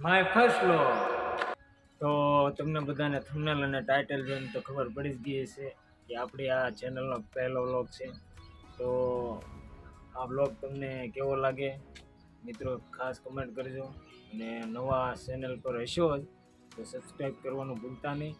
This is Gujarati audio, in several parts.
ફર્સ્ટ લો તો તમને બધાને થંબનેલ અને ટાઇટલ જોઈને તો ખબર પડી જ ગઈ હશે કે આપણી આ ચેનલનો પહેલો વ્લોગ છે. તો આ વ્લોગ તમને કેવો લાગે? મિત્રો, ખાસ કમેન્ટ કરજો. અને નવા ચેનલ પર હશો જ, તો સબસ્ક્રાઈબ કરવાનું ભૂલતા નહીં.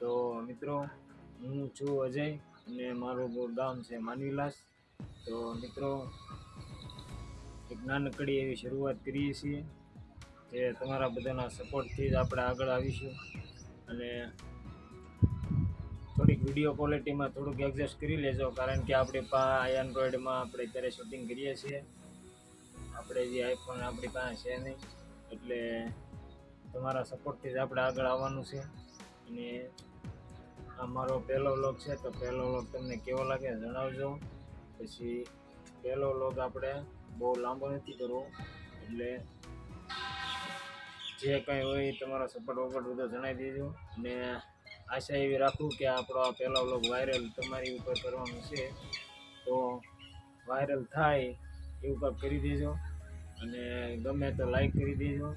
તો મિત્રો, હું છું અજય અને મારું ગામ છે માનવીલાસ તો મિત્રો, એક નાનકડી એવી શરૂઆત કરીએ છીએ. જે તમારા બધાના સપોર્ટથી જ આપણે આગળ આવીશું. અને થોડીક વીડિયો ક્વોલિટીમાં થોડુંક એડજસ્ટ કરી લેજો, કારણ કે આપણી પાસે એન્ડ્રોઈડમાં આપણે અત્યારે શૂટિંગ કરીએ છીએ. આપણે જે આઈફોન આપણી પાસે છે નહીં, એટલે તમારા સપોર્ટથી જ આપણે આગળ આવવાનું છે. અને આ મારો પહેલો વ્લોગ છે, તો પહેલો વ્લોગ તમને કેવો લાગે જણાવજો. પછી પહેલો વ્લોગ આપણે બહુ લાંબો નથી કરવો, એટલે જે કંઈ હોય એ તમારો સપોર્ટ વપોર્ટ બધો જણાવી દેજો. અને આશા એવી રાખું કે આપણો આ પહેલો વ્લોગ વાયરલ તમારી ઉપર કરવાનો છે. તો વાયરલ થાય એવું કાંઈક કરી દેજો. અને ગમે તો લાઈક કરી દેજો.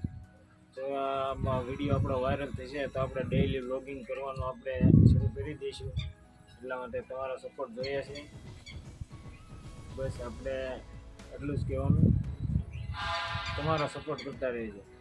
તો આમાં વીડિયો આપણો વાયરલ થશે તો આપણે ડેઈલી વ્લોગિંગ કરવાનું આપણે શરૂ કરી દઈશું. એટલા માટે તમારો સપોર્ટ જોઈએ છે. બસ આપણે એટલું જ કહેવાનું. તમારો સપોર્ટ કરતા રહેજો.